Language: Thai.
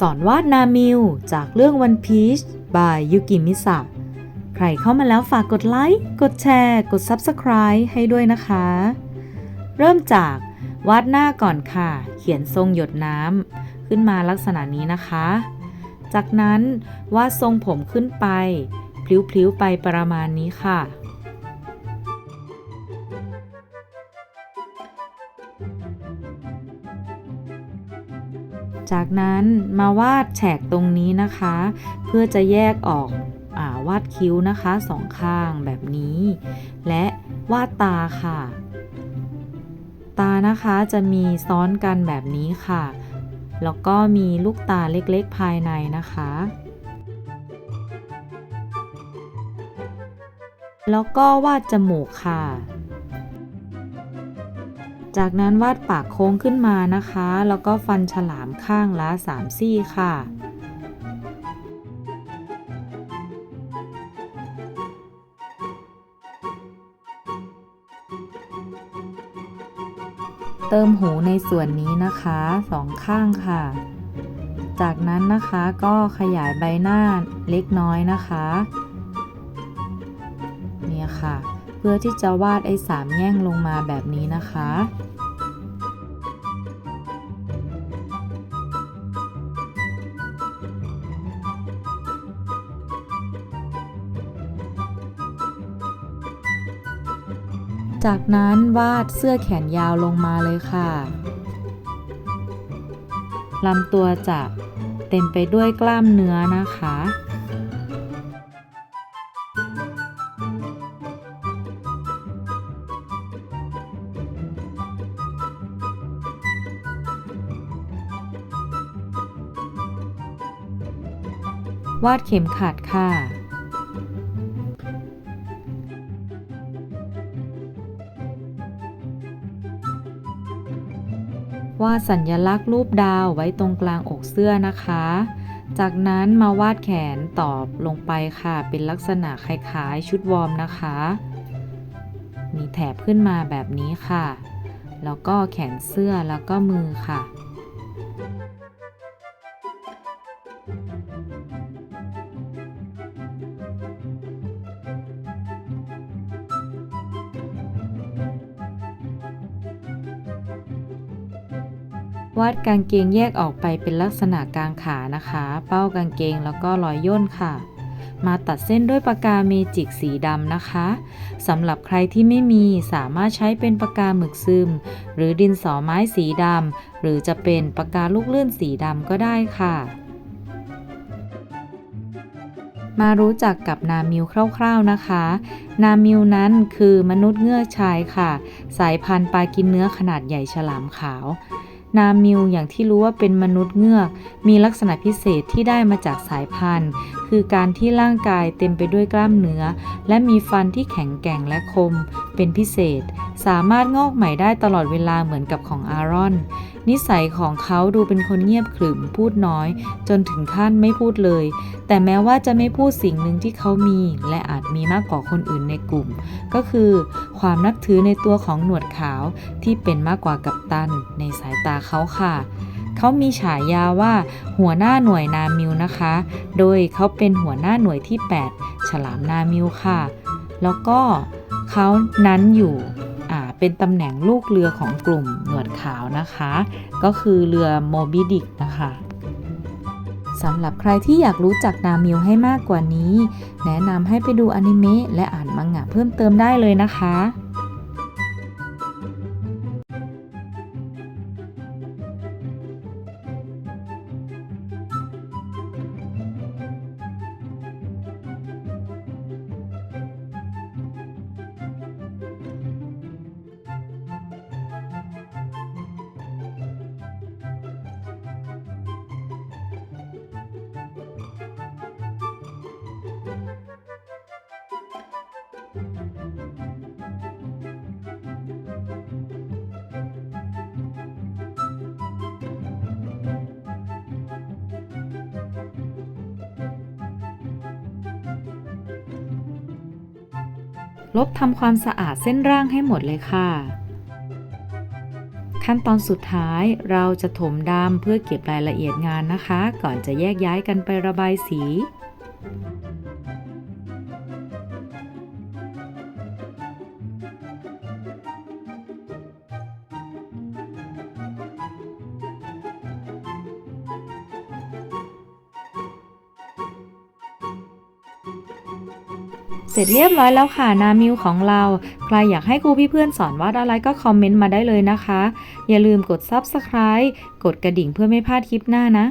สอนวาดนามิวจากเรื่อง One Piece by ยุกิมิสะใครเข้ามาแล้วฝากกดไลค์ กดแชร์ กด Subscribe ให้ด้วยนะคะ เริ่มจากวาดหน้าก่อนค่ะ เขียนทรงหยดน้ำขึ้นมาลักษณะนี้นะคะ จากนั้นวาดทรงผมขึ้นไปพลิ้วๆไปประมาณนี้ค่ะ จากนั้นมาวาดแฉกตรงนี้นะคะ เพื่อจะแยกออกอาวาดคิ้วนะคะสองข้างแบบนี้ และวาดตาค่ะ ตานะคะจะมีซ้อนกันแบบนี้ค่ะ แล้วก็มีลูกตาเล็กๆภายในนะคะแล้วก็วาดจมูกค่ะ จากนั้นวาดปากโค้งขึ้นมานะคะ แล้วก็ฟันฉลามข้างละ 3 ซี่ค่ะ เติมหูในส่วนนี้นะคะสองข้างค่ะ จากนั้นนะคะก็ขยายใบหน้าเล็กน้อยนะคะ เนี่ยค่ะ พื่อที่จะวาดไอ้สามแง่งลงมาแบบนี้นะคะจากนั้นวาดเสื้อแขนยาวลงมาเลยค่ะ ลำตัวจะเต็มไปด้วยกล้ามเนื้อนะคะ วาดเข็มขัดค่ะ วาดสัญญลักษณ์รูปดาวไว้ตรงกลางอกเสื้อนะคะ จากนั้นมาวาดแขนตอบลงไปค่ะ เป็นลักษณะคล้ายๆชุดวอร์มนะคะ มีแถบขึ้นมาแบบนี้ค่ะ แล้วก็แขนเสื้อแล้วก็มือค่ะ วาดกางเกงแยกออกไปเป็นลักษณะกลางขานะคะ เป้ากางเกงแล้วก็รอยย่นค่ะ มาตัดเส้นด้วยปากกาเมจิกสีดำนะคะสำหรับใครที่ไม่มีสามารถใช้เป็นปากกาหมึกซึม หรือดินสอไม้สีดำหรือจะเป็นปากกาลูกเลื่อนสีดำก็ได้ค่ะมารู้จักกับนามิวคร่าวๆนะคะ นามิวนั้นคือมนุษย์เงือกชายค่ะ สายพันธุ์ปลากินเนื้อขนาดใหญ่ฉลามขาว นามิวอย่างที่รู้ว่าเป็นมนุษย์เงือก มีลักษณะพิเศษที่ได้มาจากสายพันธุ์ คือการที่ร่างกายเต็มไปด้วยกล้ามเนื้อ และมีฟันที่แข็งแกร่งและคม เป็นพิเศษ สามารถงอกใหม่ได้ตลอดเวลาเหมือนกับของอารอน นิสัยของเขาดูเป็นคนเงียบขรึมพูดน้อย จนถึงขั้นไม่พูดเลย แต่แม้ว่าจะไม่พูดสิ่งหนึ่งที่เขามี และอาจมีมากกว่าคนอื่นในกลุ่ม ก็คือความนับถือในตัวของหนวดขาวที่เป็นมากกว่ากัปตัน ในสายตาเขาค่ะเขามีฉายาว่าหัวหน้าหน่วยนามิวนะคะ โดยเขาเป็นหัวหน้าหน่วยที่ 8 ฉลามนามิวค่ะ แล้วก็เขานั้นอยู่ เป็นตำแหน่งลูกเรือของกลุ่มหนวดขาวนะคะ ก็คือเรือโมบิดิกนะคะสำหรับใครที่อยากรู้จักนามิวให้มากกว่านี้ แนะนำให้ไปดูอนิเมะและอ่านมังงะเพิ่มเติมได้เลยนะคะ ลบทำความสะอาดเส้นร่างให้หมดเลยค่ะ ขั้นตอนสุดท้ายเราจะถมดำเพื่อเก็บรายละเอียดงานนะคะ ก่อนจะแยกย้ายกันไประบายสี เสร็จเรียบร้อยแล้วค่ะนามิวของเรา ใครอยากให้ครูพี่เพื่อนสอนวาดอะไรก็คอมเมนต์มาได้เลยนะคะ อย่าลืมกด Subscribe กดกระดิ่งเพื่อไม่พลาดคลิปหน้านะ